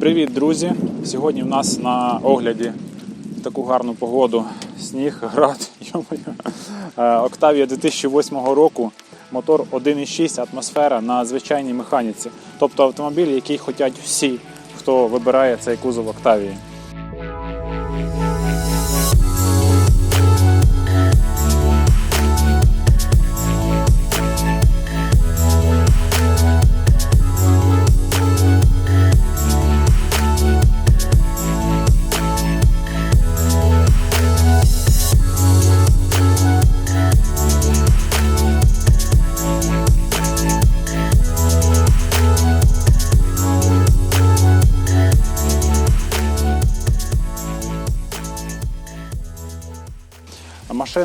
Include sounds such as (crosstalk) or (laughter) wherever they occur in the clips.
Привіт, друзі! Сьогодні в нас на огляді в таку гарну погоду сніг, град. (laughs) Е, Октавія 2008 року, мотор 1.6 атмосфера на звичайній механіці. Тобто автомобіль, який хочуть всі, хто вибирає цей кузов Октавії.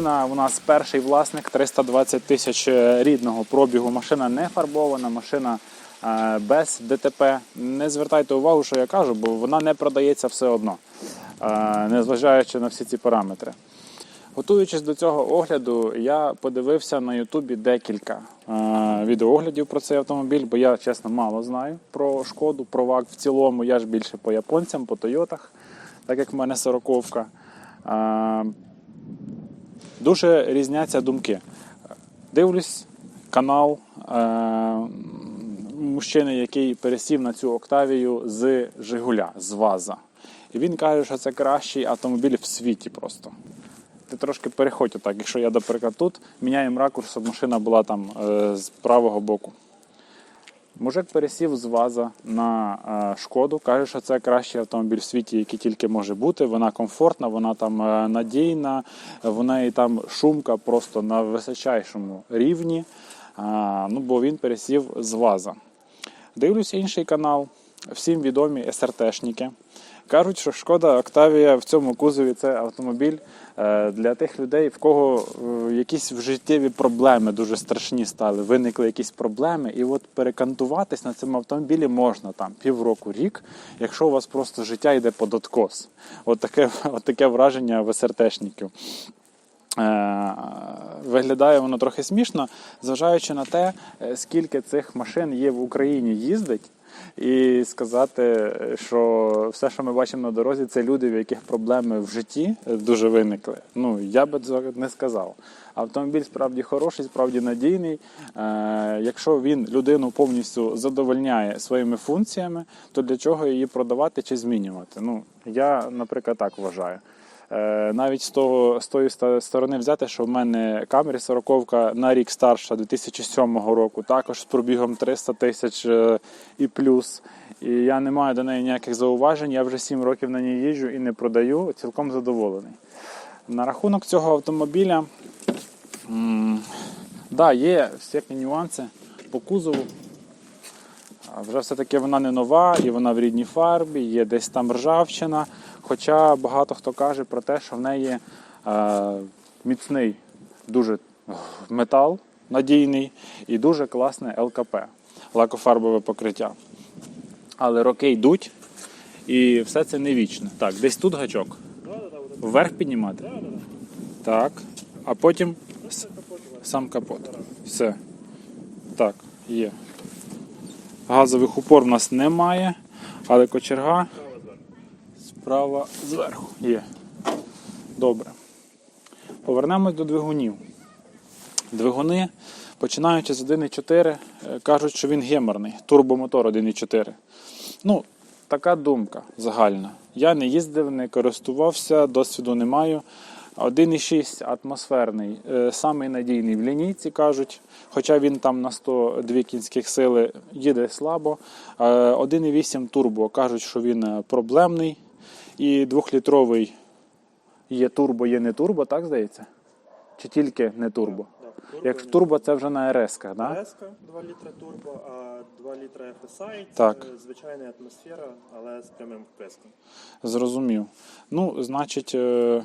Машина у нас перший власник, 320 тисяч рідного пробігу. Машина не фарбована, машина е, без ДТП. Не звертайте увагу, що я кажу, бо вона не продається все одно, е, незважаючи на всі ці параметри. Готуючись до цього огляду, я подивився на Ютубі декілька е, відеооглядів про цей автомобіль, бо я чесно мало знаю про шкоду, про ВАК в цілому. Я ж більше по японцям, по Тойотах, так як в мене сороковка. Дуже різняться думки. Дивлюсь канал е, мужчини, який пересів на цю Октавію з Жигуля, з Ваза. І він каже, що це кращий автомобіль в світі просто. Ти трошки переходь отак. Якщо я, наприклад, тут міняємо ракурс, щоб машина була там е, з правого боку. Мужик пересів з ВАЗа на е, шкоду. Каже, що це кращий автомобіль в світі, який тільки може бути. Вона комфортна, вона там е, надійна, в неї там шумка просто на височайшому рівні. А, ну, бо він пересів з ВАЗа. Дивлюсь інший канал, всім відомі СРТшники. Кажуть, що шкода Октавія в цьому кузові це автомобіль е, для тих людей, в кого е, якісь в життєві проблеми дуже страшні стали. Виникли якісь проблеми, і от перекантуватись на цьому автомобілі можна там півроку, рік, якщо у вас просто життя йде под откос. От таке, (laughs) от таке враження в СРТшників. Е, Виглядає воно трохи смішно, зважаючи на те, скільки цих машин є в Україні їздить, і сказати, що все, що ми бачимо на дорозі, це люди, в яких проблеми в житті дуже виникли. Ну я би не сказав. Автомобіль справді хороший, справді надійний. Е, Якщо він людину повністю задовольняє своїми функціями, то для чого її продавати чи змінювати? Ну я, наприклад, так вважаю. Е, Навіть з того з тої сторони взяти, що в мене камері 40 на рік старша 2007 року, також з пробігом 300 тисяч е, і плюс. І я не маю до неї ніяких зауважень. Я вже 7 років на ній їжджу і не продаю, цілком задоволений. На рахунок цього автомобіля, м, да, є всякі нюанси по кузову. Вже все-таки вона не нова, і вона в рідній фарбі, є десь там ржавчина. Хоча багато хто каже про те, що в неї е, міцний дуже метал надійний і дуже класне ЛКП, лакофарбове покриття. Але роки йдуть, і все це не вічно. Так, десь тут гачок. Вверх піднімати? Так. А потім сам капот. Все. Так, є. Газових упор в нас немає, але кочерга справа зверху є. Добре. Повернемось до двигунів. Двигуни, починаючи з 1.4, е, кажуть, що він геморний, турбомотор 1.4. Ну, така думка загальна. Я не їздив, не користувався, досвіду не маю. 1,6 атмосферний, е, самий надійний в лінійці, кажуть, хоча він там на 102 кінських сили їде слабо. Е, 1,8 турбо кажуть, що він е, проблемний. І 2-літровий є турбо, є не турбо, так здається? Чи тільки не турбо? Якщо турбо, це вже на РС, так? Да? РС 2 літра турбо, а 2 літра FSI Так. це звичайна атмосфера, але з прямим вписком. Зрозумів. Ну, значить, е,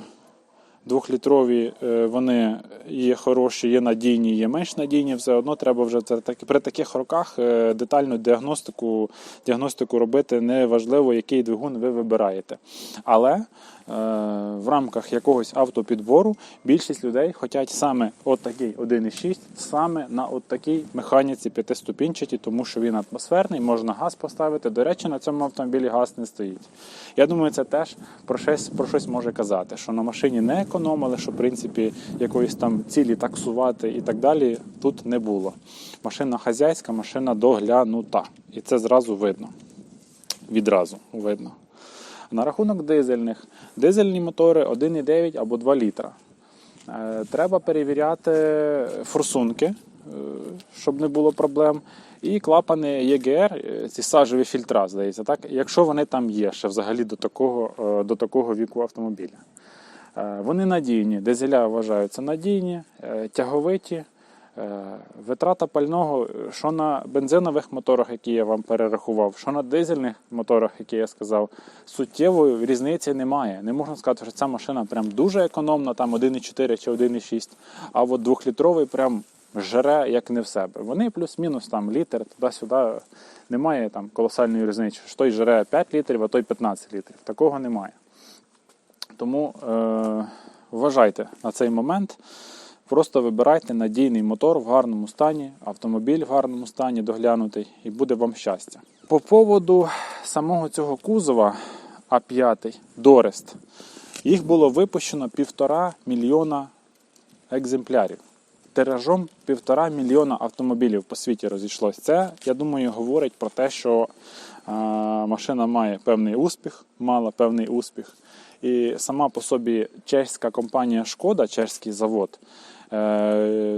двохлітрові е, вони є хороші, є надійні, є менш надійні. Все одно треба вже при таких роках е, детальну діагностику, діагностику робити. Неважливо, який двигун ви вибираєте. Але в рамках якогось автопідбору більшість людей хочуть саме от такий 1,6, саме на от такій механіці п'ятиступінчатій, тому що він атмосферний, можна газ поставити. До речі, на цьому автомобілі газ не стоїть. Я думаю, це теж про щось, про щось може казати, що на машині не економили, що в принципі якоїсь там цілі таксувати і так далі тут не було. Машина хазяйська, машина доглянута. І це зразу видно. Відразу видно. На рахунок дизельних. Дизельні мотори 1,9 або 2 літра. Е, Треба перевіряти форсунки, е, щоб не було проблем. І клапани ЄГР, е, ці сажеві фільтра, здається, так? якщо вони там є ще взагалі до такого, до такого віку автомобіля. Вони надійні, дизеля вважаються надійні, тяговиті. Е, Витрата пального, е, що на бензинових моторах, які я вам перерахував, що на дизельних моторах, які я сказав, суттєвої різниці немає. Не можна сказати, що ця машина прям дуже економна, там 1,4 чи 1,6, а от двохлітровий прям жере як не в себе. Вони плюс-мінус там літр, туди-сюди немає там колосальної різниці. Що той жере 5 літрів, а той 15 літрів. Такого немає. Тому е, вважайте на цей момент. Просто вибирайте надійний мотор в гарному стані, автомобіль в гарному стані, доглянутий, і буде вам щастя. По поводу самого цього кузова А5 Дорест, їх було випущено півтора мільйона екземплярів. Тиражом півтора мільйона автомобілів по світі розійшлось. Це, я думаю, говорить про те, що е, машина має певний успіх, мала певний успіх. І сама по собі чеська компанія Шкода, чеський завод,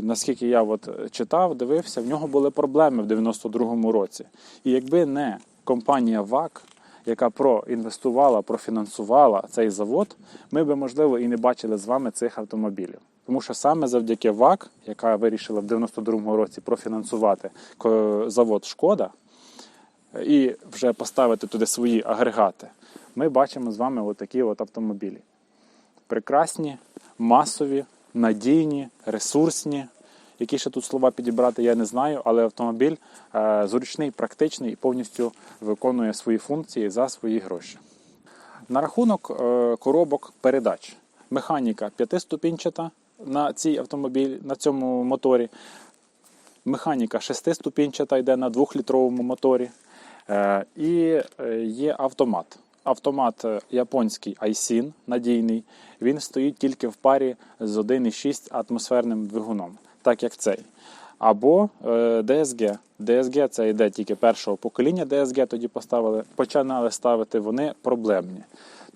наскільки я от читав, дивився, в нього були проблеми в 92-му році. І якби не компанія ВАК, яка проінвестувала, профінансувала цей завод, ми би, можливо, і не бачили з вами цих автомобілів. Тому що саме завдяки ВАК, яка вирішила в 92-му році профінансувати завод Шкода, і вже поставити туди свої агрегати, ми бачимо з вами отакі от автомобілі. Прекрасні, масові, надійні, ресурсні. Які ще тут слова підібрати, я не знаю, але автомобіль е, зручний, практичний і повністю виконує свої функції за свої гроші. На рахунок е, коробок передач. Механіка п'ятиступінчата на цій автомобілі, на цьому моторі. Механіка шестиступінчата йде на двохлітровому моторі. Е, І є автомат. Автомат е, японський Aisin, надійний. Він стоїть тільки в парі з 1,6 атмосферним двигуном, так як цей. Або е, DSG. DSG це йде тільки першого покоління DSG, тоді поставили, починали ставити, вони проблемні.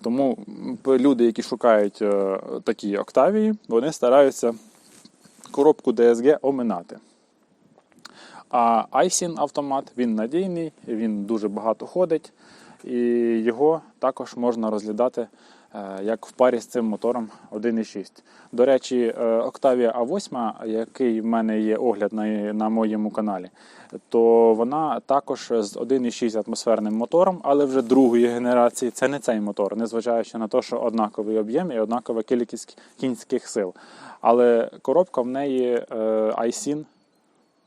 Тому люди, які шукають е, такі Октавії, вони стараються коробку DSG оминати. А Айсін автомат він надійний, він дуже багато ходить, і його також можна розглядати е, як в парі з цим мотором 1.6. До речі, е, Octavia A8, який в мене є огляд на, на моєму каналі, то вона також з 1.6 атмосферним мотором, але вже другої генерації. Це не цей мотор, незважаючи на те, що однаковий об'єм і однакова кількість кінських сил. Але коробка в неї е, Aisin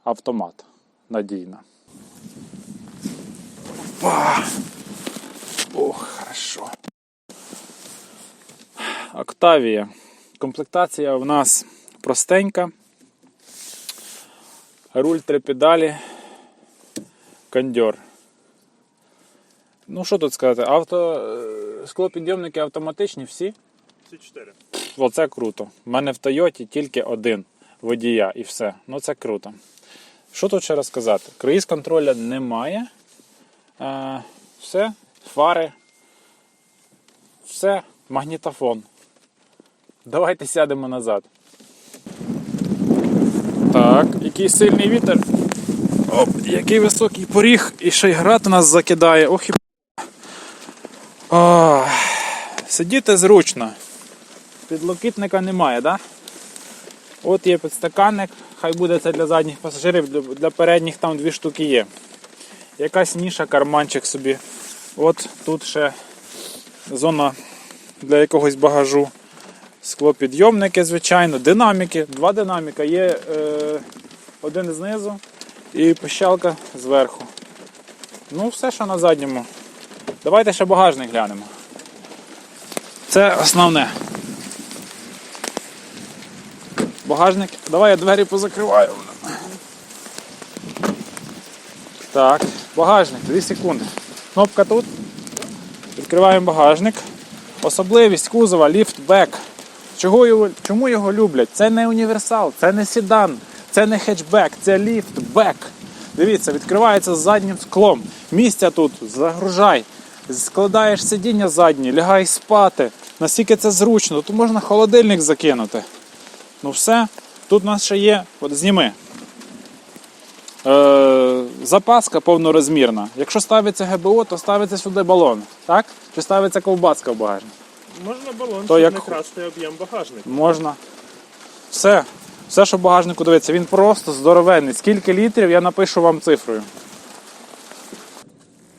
автомат надійна. Опа! Ох, хорошо. Октавія. Комплектація в нас простенька. Руль три педалі. Кондьор. Ну, що тут сказати? Авто... е, Склопідйомники автоматичні всі. Всі чотири. Оце круто. У мене в Тойоті тільки один водія і все. Ну це круто. Що тут ще розказати? Круїз контроля немає. Е, все, фари. Все, магнітофон. Давайте сядемо назад. Так, який сильний вітер. Оп, який високий поріг, і ще й град нас закидає. Ох і. Ох, сидіти зручно. Підлокітника немає, да? От є підстаканник, хай буде це для задніх пасажирів, для передніх там дві штуки є. Якась ніша, карманчик собі. От тут ще зона для якогось багажу. Склопідйомники, звичайно, динаміки, два динаміка. Є е, один знизу і пищалка зверху. Ну, все, що на задньому. Давайте ще багажник глянемо. Це основне. Багажник. Давай я двері позакриваю. Так, багажник, 2 секунди. Кнопка тут. Відкриваємо багажник. Особливість кузова ліфтбек. Чого його, чому його люблять? Це не універсал, це не седан, це не хетчбек, це ліфтбек. Дивіться, відкривається з заднім склом. Місця тут загружай. Складаєш сидіння заднє, лягай спати. Наскільки це зручно, тут можна холодильник закинути. Ну все. Тут у нас ще є. От зніми. Е, запаска повнорозмірна. Якщо ставиться ГБО, то ставиться сюди балон. Так? Чи ставиться ковбаска в багажник? Можна балон, То щоб як не красти об'єм багажника. Можна. Все. Все, що в багажнику дивиться, він просто здоровенний. Скільки літрів, я напишу вам цифрою.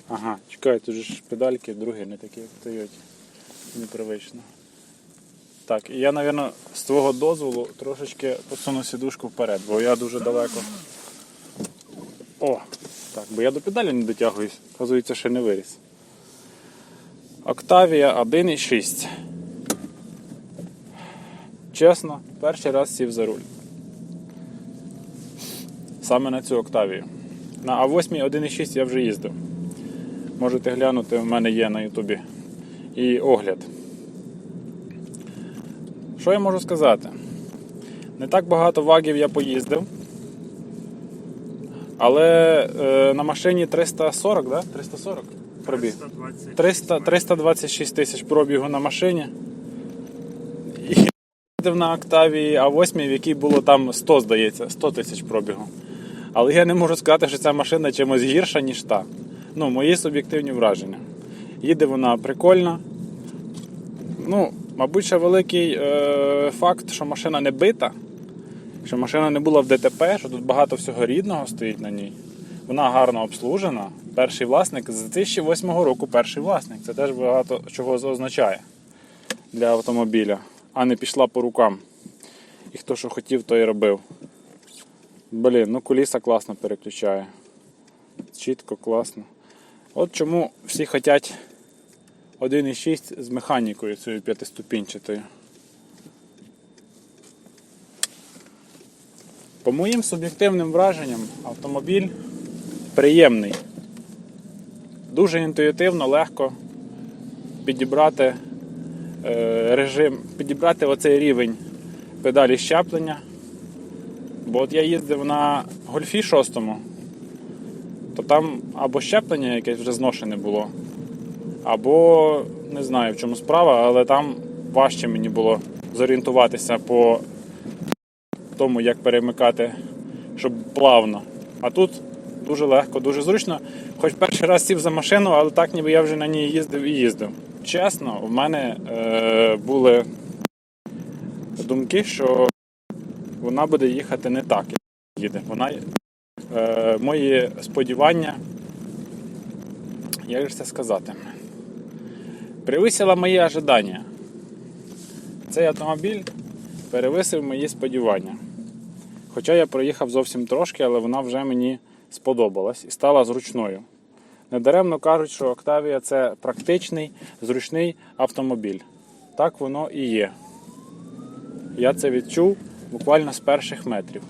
Ага, чекай, тут ж педальки другі, не такі, як в Тойоті. Непривично. Так, і я, мабуть, з твого дозволу трошечки посуну сідушку вперед, бо я дуже далеко. О! Так, бо я до педалі не дотягуюсь, вказується, ще не виріс. Октавія 1,6. Чесно, перший раз сів за руль. Саме на цю Октавію. На А8 1.6 я вже їздив. Можете глянути, в мене є на Ютубі і огляд. Що я можу сказати? Не так багато вагів я поїздив. Але е, на машині 340, да? 340 пробіг. 300, 326 тисяч пробігу на машині. І їздив на Октавії А8, в якій було там 100, здається, 100 тисяч пробігу. Але я не можу сказати, що ця машина чимось гірша, ніж та. Ну, мої суб'єктивні враження. Їде вона прикольно. Ну, мабуть, ще великий е, факт, що машина не бита, що машина не була в ДТП, що тут багато всього рідного стоїть на ній. Вона гарно обслужена. Перший власник з 2008 року перший власник. Це теж багато чого означає для автомобіля, а не пішла по рукам. І хто що хотів, то і робив. Блін, ну куліса класно переключає. Чітко, класно. От чому всі хочуть 1.6 з механікою цією п'ятиступінчатою. По моїм суб'єктивним враженням, автомобіль приємний. Дуже інтуїтивно, легко підібрати е, режим, підібрати оцей рівень педалі щеплення. Бо от я їздив на гольфі 6, то там або щеплення якесь вже зношене було, або не знаю в чому справа, але там важче мені було зорієнтуватися по тому, як перемикати, щоб плавно. А тут дуже легко, дуже зручно. Хоч перший раз сів за машину, але так ніби я вже на ній їздив і їздив. Чесно, в мене е, були думки, що вона буде їхати не так, як їде. Вона, е, мої сподівання, як же це сказати, перевисила мої ожидання. Цей автомобіль перевисив мої сподівання. Хоча я проїхав зовсім трошки, але вона вже мені сподобалась і стала зручною. Недаремно кажуть, що Octavia це практичний, зручний автомобіль. Так воно і є. Я це відчув буквально з перших метрів.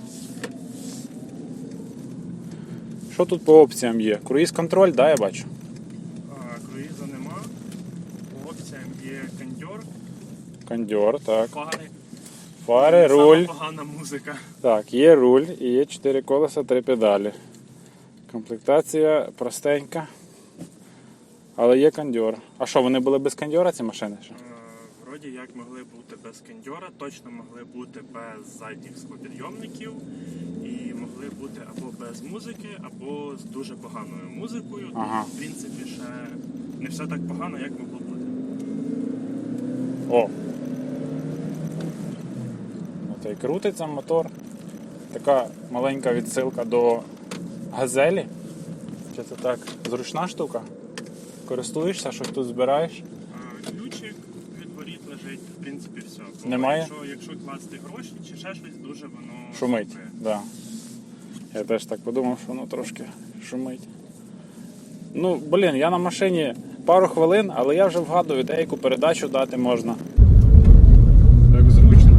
Що тут по опціям є? Круїз контроль, да, я бачу. Круїза нема. По опціям є кондьор, Кондьор, так. фари. Сама руль. погана музика. Так, є руль і є 4 колеса, 3 педалі. Комплектація простенька. Але є кондьор. А що, вони були без кондьора ці машини? ще? Вроді як могли бути без кондьора, точно могли бути без задніх склопідйомників і могли бути або без музики, або з дуже поганою музикою. Ага. в принципі, ще не все так погано, як могло бути. О! І крутиться мотор. Така маленька відсилка до газелі. Чи це так? Зручна штука? Користуєшся, щось тут збираєш? Ключик від воріт лежить, в принципі, все. Бо Немає? Якщо, якщо класти гроші чи ще щось, дуже воно Шумить. шумить. Да. Я теж так подумав, що воно трошки шумить. Ну, блін, я на машині пару хвилин, але я вже вгадую, деяку передачу дати можна. Так зручно.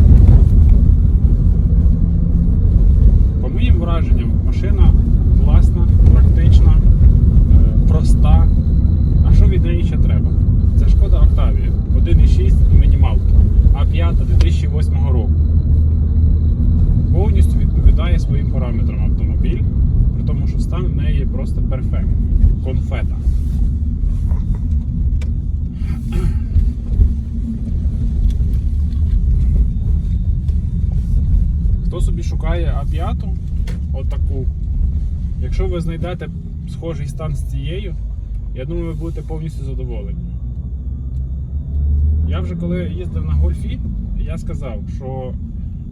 По моїм враженням, машина класна, практична, е, проста. А що від неї ще треба? Це шкода Octavia 1.6 мінімалка, А5 2008 року. Повністю відповідає своїм параметрам автомобіль, при тому, що стан в неї просто перфект. Конфета. Хто собі шукає А5, отаку, якщо ви знайдете схожий стан з цією, я думаю, ви будете повністю задоволені. Я вже коли їздив на гольфі, я сказав, що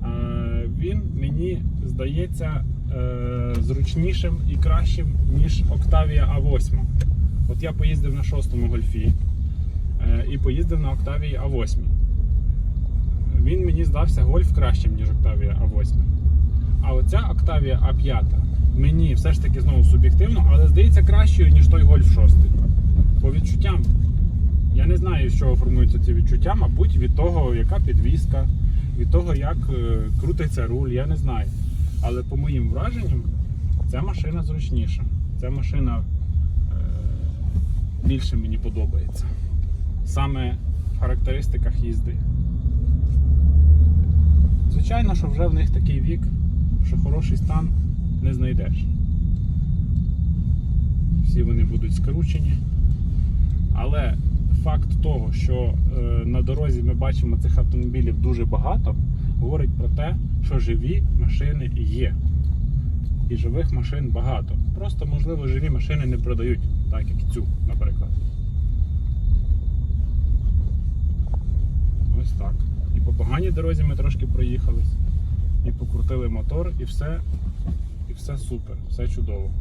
е, він мені здається е, зручнішим і кращим, ніж Octavia A8. От я поїздив на шостому гольфі е, і поїздив на Octavia A8. Він мені здався гольф кращим, ніж Octavia A8. А оця Octavia A5 мені все ж таки знову суб'єктивно, але здається кращою, ніж той гольф 6. По відчуттям. Я не знаю, з чого формуються ці відчуття, мабуть, від того, яка підвіска, від того, як е, крутиться руль, я не знаю. Але по моїм враженням, ця машина зручніша. Ця машина е, більше мені подобається. Саме в характеристиках їзди. Звичайно, що вже в них такий вік, що хороший стан не знайдеш. Всі вони будуть скручені. Але факт того, що е, на дорозі ми бачимо цих автомобілів дуже багато, говорить про те, що живі машини є. І живих машин багато. Просто, можливо, живі машини не продають, так як цю, наприклад. Ось так. І по поганій дорозі ми трошки проїхались, і покрутили мотор, і все, і все супер, все чудово.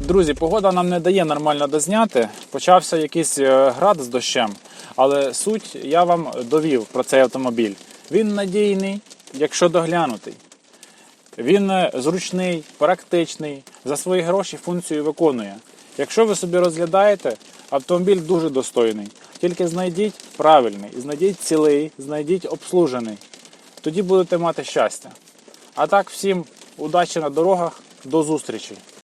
Друзі, погода нам не дає нормально дозняти. Почався якийсь е, град з дощем, але суть я вам довів про цей автомобіль. Він надійний, якщо доглянутий. Він е, зручний, практичний, за свої гроші функцію виконує. Якщо ви собі розглядаєте, автомобіль дуже достойний. Тільки знайдіть правильний, знайдіть цілий, знайдіть обслужений. Тоді будете мати щастя. А так, всім удачі на дорогах, до зустрічі!